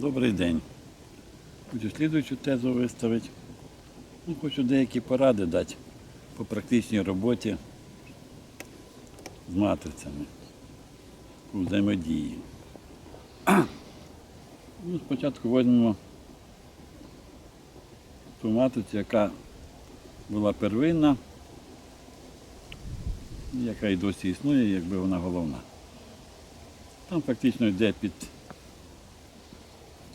Добрий день. Хочу слідуючу тезу виставити. Ну, хочу деякі поради дати по практичній роботі з матрицями у взаємодії. Ну, спочатку візьмемо ту матрицю, яка була первинна, яка і досі існує, якби вона головна. Там фактично йде під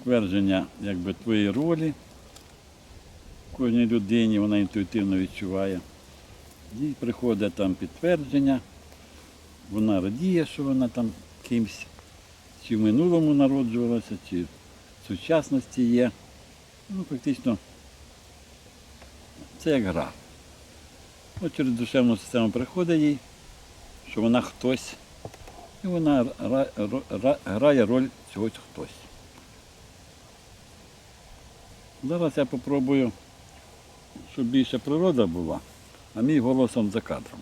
твердження якби, твоєї ролі кожній людині, вона інтуїтивно відчуває. Їй приходить там підтвердження, вона радіє, що вона там кимсь, чи в минулому народжувалася, чи в сучасності є. Ну, фактично, це як гра. От через душевну систему приходить їй, що вона хтось, і вона грає роль цього хтось. Зараз я попробую, щоб більше природа була, а мій голосом за кадром.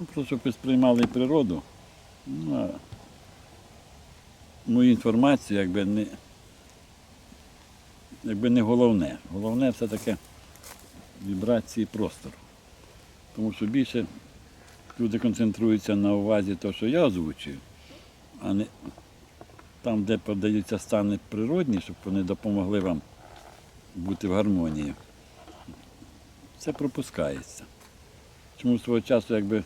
Ну, просто щоб ви сприймали природу, ну, а мою інформацію якби не, якби не головне. Головне все таки вібрації простору. Тому що більше люди концентруються на увазі того, що я озвучую, а не там, де подаються стани природні, щоб вони допомогли вам бути в гармонії. Це пропускається. Чому свого часу якби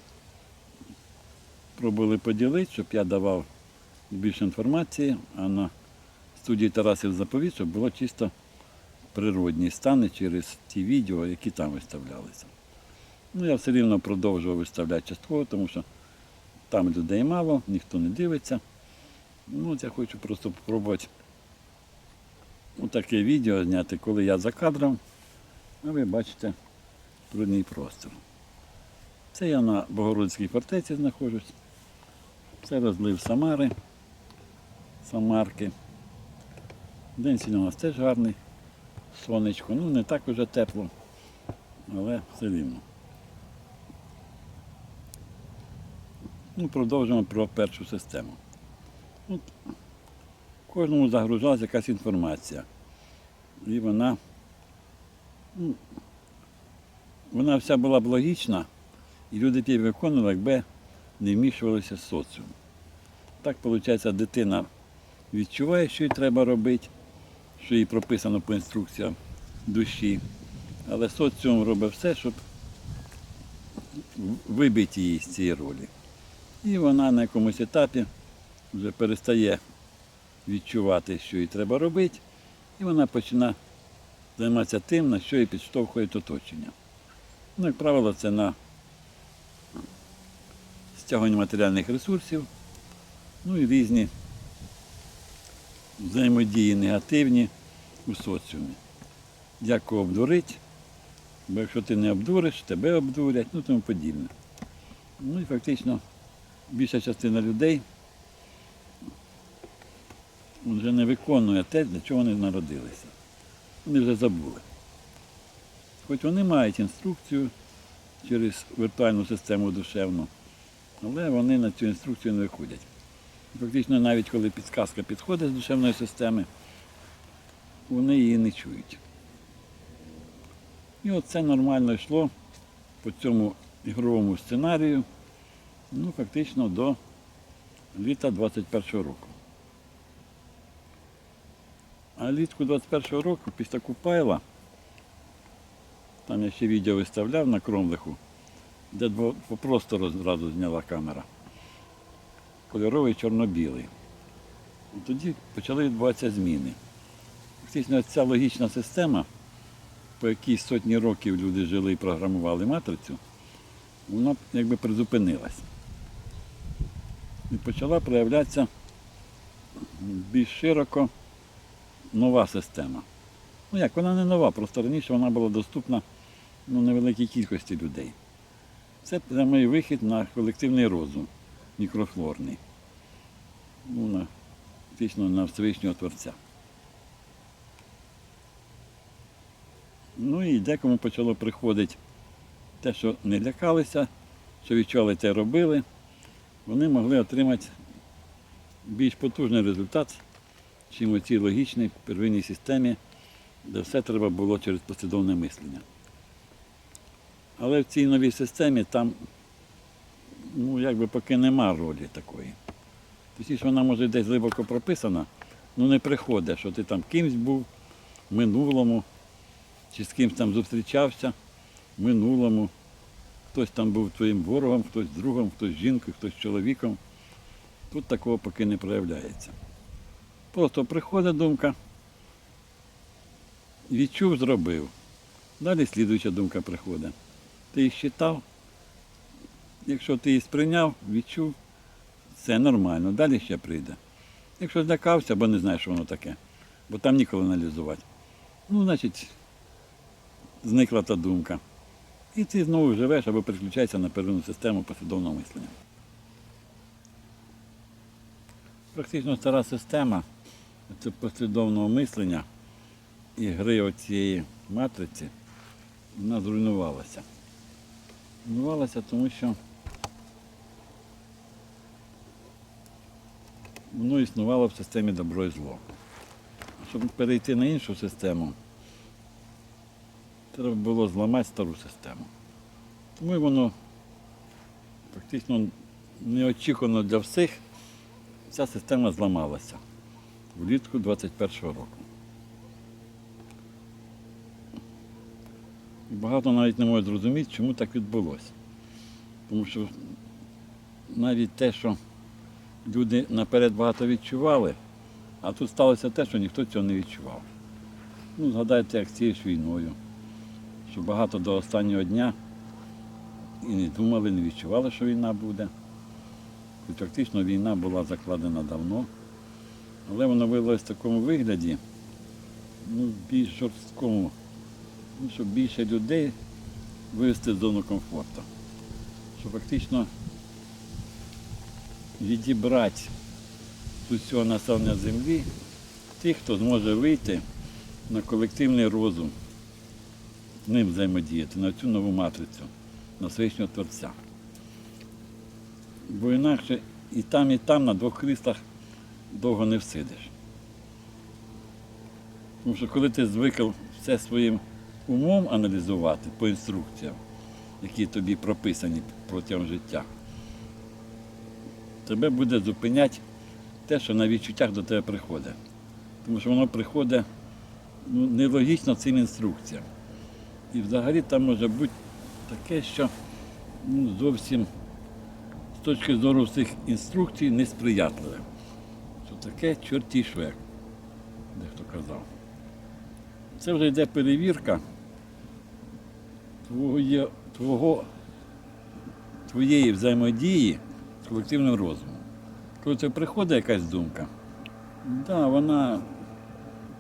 пробували поділити, щоб я давав більше інформації, а на студії Тарасів заповіт, щоб було чисто природні стани через ті відео, які там виставлялися. Ну, я все рівно продовжував виставляти частково, тому що там людей мало, ніхто не дивиться. Ну, от я хочу просто спробувати таке відео зняти, коли я за кадром, а ви бачите трудний простір. Це я на Богородській фортеці знаходжусь. Це розлив Самари, Самарки. День сьогодні у нас теж гарний, сонечко. Ну, не так уже тепло, але все рівно. Ну, продовжимо про першу систему. От, кожному загружалася якась інформація. І вона, ну, вона вся була б логічна, і люди її виконували, якби не вмішувалися з соціумом. Так, виходить, дитина відчуває, що їй треба робити, що їй прописано по інструкціям душі, але соціум робить все, щоб вибити її з цієї ролі. І вона на якомусь етапі вже перестає відчувати, що їй треба робити, і вона починає займатися тим, на що її підштовхує оточення. Ну, як правило, це на стягування матеріальних ресурсів, ну і різні взаємодії негативні у соціумі. Як кого обдурити, бо якщо ти не обдуриш, тебе обдурять, ну тому подібне. Ну і фактично більша частина людей вже не виконує те, для чого вони народилися. Вони вже забули. Хоч вони мають інструкцію через віртуальну систему душевну, але вони на цю інструкцію не виходять. Фактично, навіть коли підсказка підходить з душевної системи, вони її не чують. І оце нормально йшло по цьому ігровому сценарію, ну, фактично до літа 21-го року. А літку 21-го року, після Купайла, там я ще відео виставляв на Кромлиху, де простору зразу зняла камера. Кольоровий чорно-білий. Тоді почали відбуватися зміни. Фактично ця логічна система, по якій сотні років люди жили і програмували матрицю, вона якби призупинилась. І почала проявлятися більш широко нова система. Ну як, вона не нова, просто раніше вона була доступна ну, невеликій кількості людей. Це прямий вихід на колективний розум мікрофлорний. Ну, на, фактично на Всевишнього Творця. Ну і декому почало приходити те, що не лякалися, що відчували те робили, вони могли отримати більш потужний результат чим у цій логічній первинній системі, де все треба було через послідовне мислення. Але в цій новій системі там ну, якби поки нема ролі такої. Точніше, вона може десь глибоко прописана, ну не приходить, що ти там кимсь був в минулому, чи з кимсь там зустрічався в минулому. Хтось там був твоїм ворогом, хтось другом, хтось жінкою, хтось чоловіком. Тут такого поки не проявляється. Просто приходить думка, відчув, зробив. Далі слідуюча думка приходить. Ти їх читав, якщо ти її сприйняв, відчув, це нормально, далі ще прийде. Якщо злякався, бо не знаєш, що воно таке, бо там ніколи аналізувати. Ну, значить, зникла та думка. І ти знову живеш або переключаєшся на первинну систему послідовного мислення. Практично стара система це послідовного мислення і гри оцієї матриці, вона зруйнувалася. Зруйнувалася, тому що воно існувало в системі добро і зло. Щоб перейти на іншу систему, треба було зламати стару систему. Тому воно фактично неочікувано для всіх, ця система зламалася влітку 21-го року. І багато навіть не може зрозуміти, чому так відбулося. Тому що навіть те, що люди наперед багато відчували, а тут сталося те, що ніхто цього не відчував. Ну, згадайте, як цією ж війною, що багато до останнього дня і не думали, не відчували, що війна буде. Фактично війна була закладена давно, але вона виявилася в такому вигляді, ну, більш жорсткому, ну, щоб більше людей вивести з зону комфорту. Що фактично відібрати з усього населення землі тих, хто зможе вийти на колективний розум, ним взаємодіяти, на цю нову матрицю, на Всевишнього Творця. Бо інакше і там, і там на двох кріслах довго не всидиш. Тому що коли ти звикав все своїм умом аналізувати по інструкціям, які тобі прописані протягом життя, тебе буде зупиняти те, що на відчуттях до тебе приходить. Тому що воно приходить ну, нелогічно цим інструкціям. І взагалі там може бути таке, що ну, зовсім з точки зору цих інструкцій несприятливе. Таке чорті як дехто казав. Це вже йде перевірка твоє, твого, твоєї взаємодії з колективним розумом. Коли це приходить якась думка, да, вона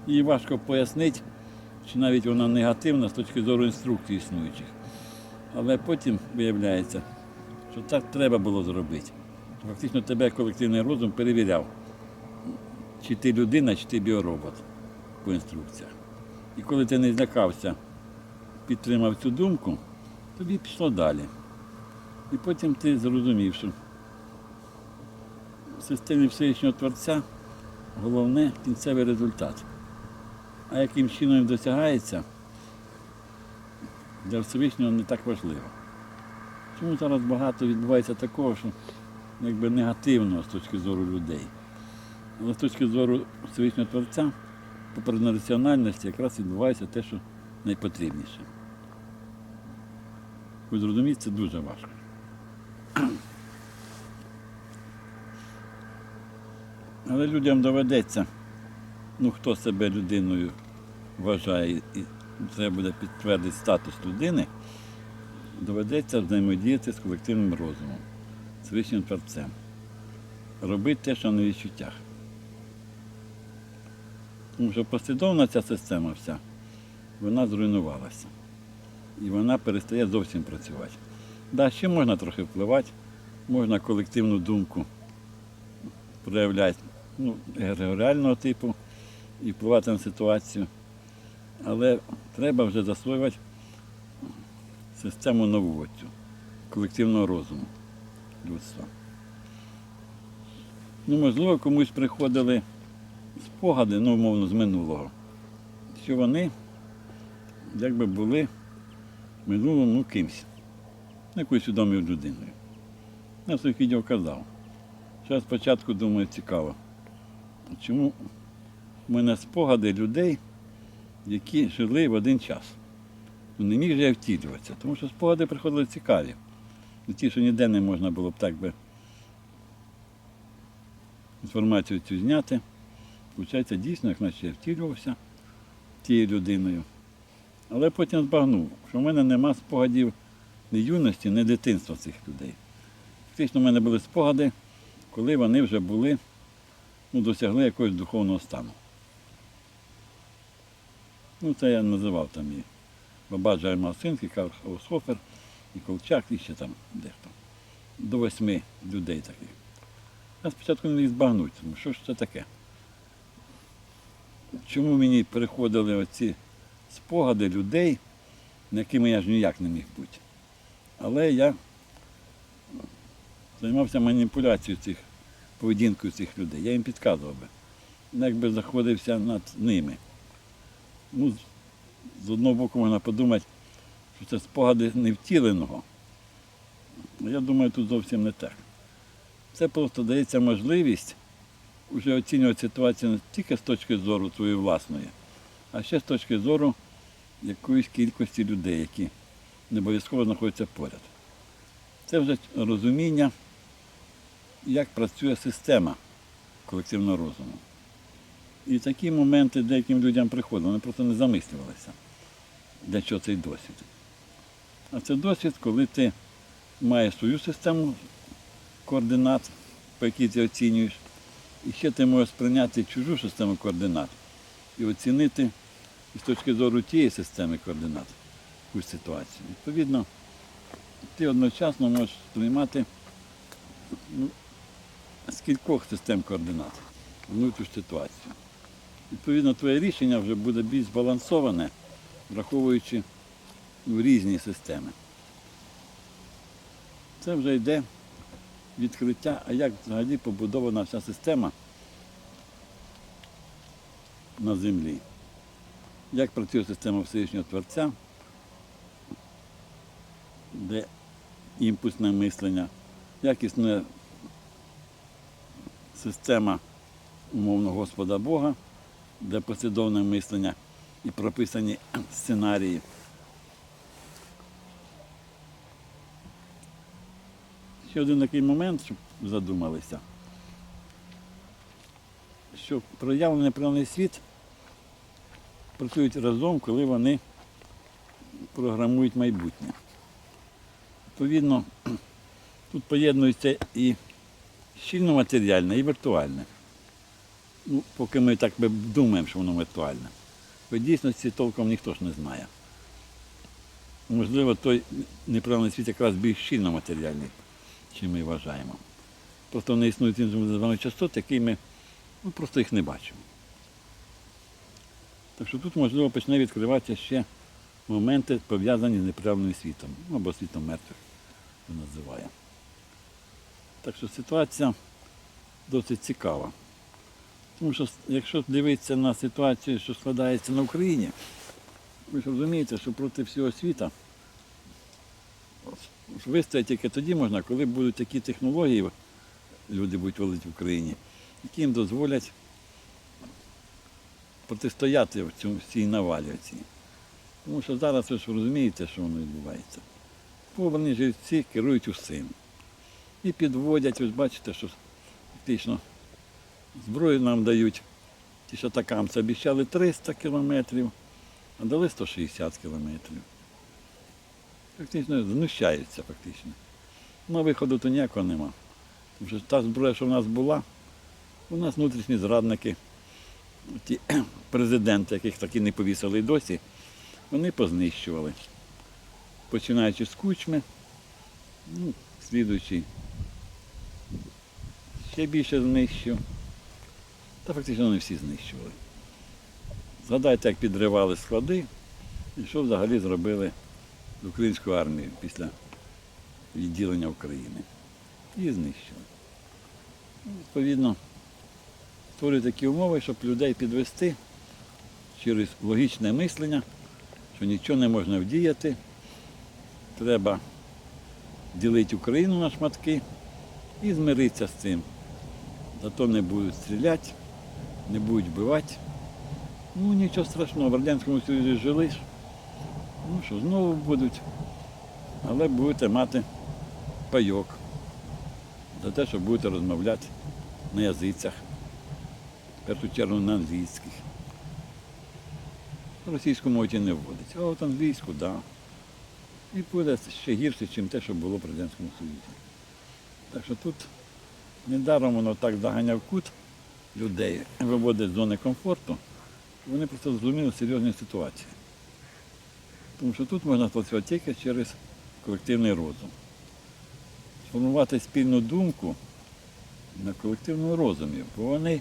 її важко пояснити, чи навіть вона негативна з точки зору інструкцій існуючих. Але потім виявляється, що так треба було зробити. Фактично тебе колективний розум перевіряв, чи ти людина, чи ти біоробот по інструкціях. І коли ти не злякався, підтримав цю думку, тобі пішло далі. І потім ти зрозумів, що в системі Всевишнього Творця головне кінцевий результат. А яким чином він досягається, для Всевишнього не так важливо. Чому зараз багато відбувається такого, що якби негативного з точки зору людей. З точки зору Всевишнього Творця, попри національності, якраз відбувається те, що найпотрібніше. Ви зрозумієте, це дуже важко. Але людям доведеться, ну хто себе людиною вважає і треба буде підтвердити статус людини, доведеться взаємодіяти з колективним розумом, з вищим творцем. Робити те, що на відчуттях. Тому що послідовна ця система вся, вона зруйнувалася. І вона перестає зовсім працювати. Да, ще можна трохи впливати, можна колективну думку проявляти ну, егрегоріального типу і впливати на ситуацію. Але треба вже засвоювати систему нову колективного розуму людства. Ну, можливо, комусь приходили спогади, ну, умовно, з минулого, що вони якби були в минулому ну, кимсь, якоюсь відомою людиною. Я своїх відео казав. я спочатку думаю, цікаво, чому в мене спогади людей, які жили в один час. Ну, не міг же я втілюватися, тому що спогади приходили цікаві. Ті, що ніде не можна було б так би інформацію цю зняти. Виходить, дійсно, як наче я втілювався тією людиною. Але потім збагнув, що в мене нема спогадів ні юності, ні дитинства цих людей. Фактично, в мене були спогади, коли вони вже були, ну, досягли якогось духовного стану. Ну, це я називав там і Бабаджа Аймасинський, Хаусхофер, і Колчак, і ще там дехто. До восьми людей таких. Я спочатку не міг збагнути, тому що ж це таке? Чому мені приходили оці спогади людей, на якими я ж ніяк не міг бути. Але я займався маніпуляцією цих поведінкою цих людей. Я їм підказував би. Якби заходився над ними. Ну, з- одного боку можна подумати, що це спогади невтіленого. Але я думаю, тут зовсім не так. Це просто дається можливість вже оцінювати ситуацію не тільки з точки зору твоєї власної, а ще з точки зору якоїсь кількості людей, які не обов'язково знаходяться поряд. Це вже розуміння, як працює система колективного розуму. І такі моменти деяким людям приходили, вони просто не замислювалися, для чого цей досвід. А це досвід, коли ти маєш свою систему координат, по якій ти оцінюєш, і ще ти можеш сприйняти чужу систему координат і оцінити з точки зору тієї системи координат якусь ситуацію. Відповідно, ти одночасно можеш сприймати ну, з кількох систем координат внутрішню ситуацію. Відповідно, твоє рішення вже буде більш збалансоване, враховуючи ну, різні системи. Це вже йде відкриття, а як взагалі побудована вся система на землі. Як працює система Всевишнього Творця, де імпульсне мислення, як існує система умовно Господа Бога, де послідовне мислення і прописані сценарії. Ще один такий момент, щоб задумалися, що проявлений неправильний світ працюють разом, коли вони програмують майбутнє. Відповідно, тут поєднується і щільно матеріальне, і віртуальне. Ну, поки ми так думаємо, що воно віртуальне. В дійсності толком ніхто ж не знає. Можливо, той неправильний світ якраз більш щільно матеріальний, чим ми вважаємо. Просто вони існують іншими частот, які ми ну, просто їх не бачимо. Так що тут, можливо, почне відкриватися ще моменти, пов'язані з неправильним світом, або світом мертвих, що називає. Так що ситуація досить цікава. Тому що якщо дивитися на ситуацію, що складається на Україні, ви ж розумієте, що проти всього світа вистояти тільки тоді можна, коли будуть такі технології, люди будуть вводити в Україні, які їм дозволять протистояти в цьому цій навалі. Тому що зараз ви ж розумієте, що воно відбувається. Побрані живці керують усім. І підводять, ви ж бачите, що фактично зброю нам дають. Ті ж атакамці обіцяли 300 кілометрів, а дали 160 кілометрів. Фактично знущаються фактично. Ну, виходу то ніякого нема. Тому що та зброя, що в нас була, у нас внутрішні зрадники, ті президенти, яких так і не повісили досі, вони познищували. Починаючи з кучми, ну, слідуючий ще більше знищив. Та фактично вони всі знищували. Згадайте, як підривали склади і що взагалі зробили з українською армією після відділення України. Її знищили. Ну, Відповідно, створює такі умови, щоб людей підвести через логічне мислення, що нічого не можна вдіяти. Треба ділити Україну на шматки і змиритися з цим. Зато не будуть стріляти, не будуть вбивати. Ну нічого страшного, в Радянському Союзі жили. Ну що, знову будуть, але будете мати пайок за те, що будете розмовляти на язицях, в першу чергу на англійських. Російську мову ті не вводить, а от англійську, так. Да. І буде ще гірше, ніж те, що було в Радянському Союзі. Так що тут недаром воно так заганяв кут людей, виводить з зони комфорту, вони просто зрозуміли серйозні ситуації. Тому що тут можна працювати тільки через колективний розум. Сформувати спільну думку на колективному розумі, бо вони,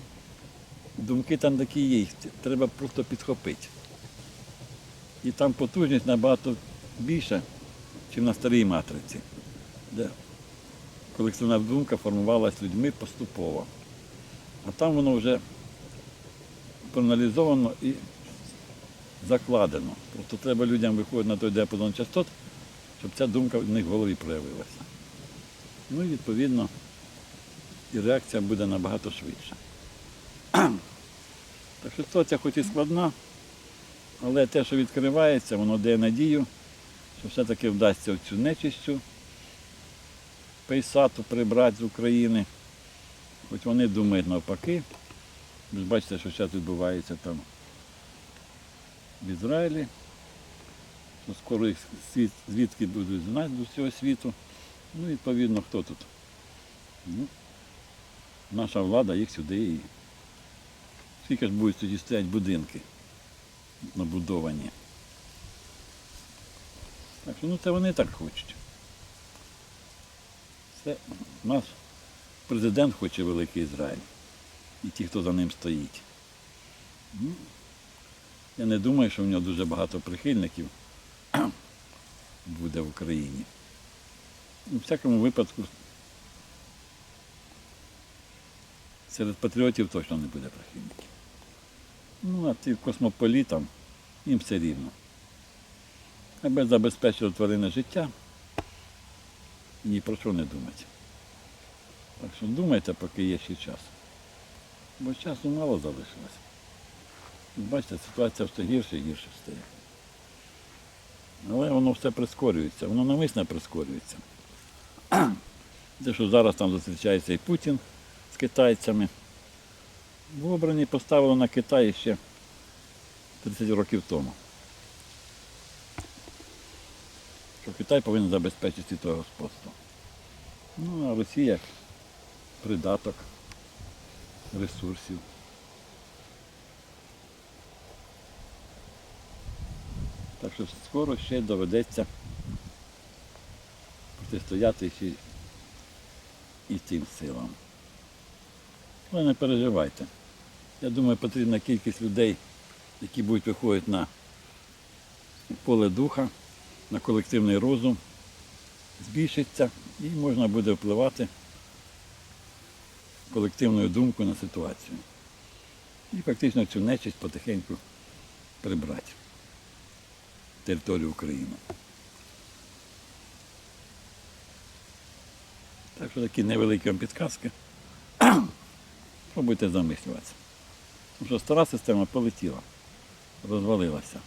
думки там такі є, їх треба просто підхопити. І там потужність набагато більша, ніж на старій матриці, де колективна думка формувалась людьми поступово. А там воно вже проаналізовано і закладено. Просто треба людям виходити на той діапазон частот, щоб ця думка в них в голові проявилася. Ну і відповідно і реакція буде набагато швидша. Так що ситуація хоч і складна, але те, що відкривається, воно дає надію, що все-таки вдасться цю нечистю пейсату прибрати з України. Хоч вони думають навпаки. Ви бачите, що зараз відбувається там в Ізраїлі. Що скоро їх світ, звідки будуть знати з усього світу. Ну, відповідно, хто тут? Ну, наша влада їх сюди і. Скільки ж будуть тоді стоять будинки набудовані. Так що ну це вони так хочуть. Це наш президент хоче великий Ізраїль. І ті, хто за ним стоїть. Я не думаю, що в нього дуже багато прихильників буде в Україні. У всякому випадку серед патріотів точно не буде прихильників. Ну, а тим космополітам їм все рівно. Аби забезпечити тваринне життя, ні про що не думати. Так що думайте, поки є ще час. Бо часу мало залишилось. Бачите, ситуація все гірше і гірше стає. Але воно все прискорюється, воно навмисно прискорюється. Те, що зараз там зустрічається і Путін з китайцями. В обрані поставили на Китай ще 30 років тому. Що Китай повинен забезпечити світове господство. Ну, а Росія придаток ресурсів. Так що скоро ще доведеться протистояти ще і цим силам. Але не переживайте. Я думаю, потрібна кількість людей, які будуть виходити на поле духа, на колективний розум, збільшиться і можна буде впливати колективною думкою на ситуацію. І фактично цю нечисть потихеньку прибрати територію України. Так що такі невеликі вам підказки. Пробуйте замислюватися. Тому що стара система полетіла, розвалилася.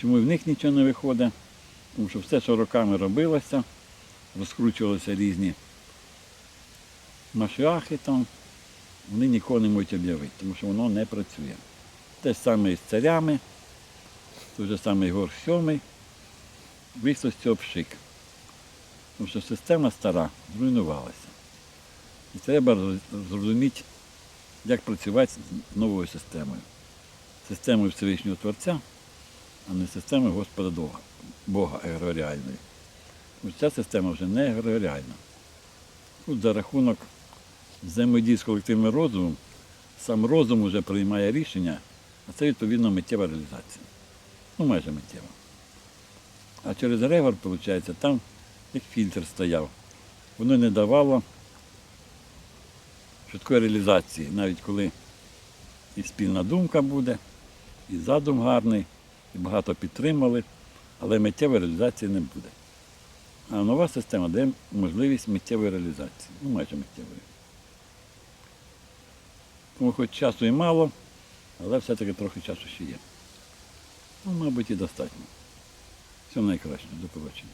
Чому і в них нічого не виходить? Тому що все, що роками робилося, розкручувалися різні машіахи там, вони нікого не можуть об'явити, тому що воно не працює. Те ж саме і з царями, той же самий Гор Сьомий, вийшло пшик. Тому що система стара зруйнувалася. І треба зрозуміти, як працювати з новою системою. Системою Всевишнього Творця, а не системою Господа Бога, Бога егрегоріальної. Ось ця система вже не егрегоріальна. Тут за рахунок взаємодії з колективним розумом, сам розум вже приймає рішення, а це відповідно миттєва реалізація. Ну, майже миттєва. А через регор, виходить, там як фільтр стояв. Воно не давало, швидкої реалізації, навіть коли і спільна думка буде, і задум гарний, і багато підтримали, але миттєвої реалізації не буде. А нова система дає можливість миттєвої реалізації, ну майже миттєвої. Тому хоч часу і мало, але все-таки трохи часу ще є. Ну, мабуть, і достатньо. Всього найкращого. До побачення.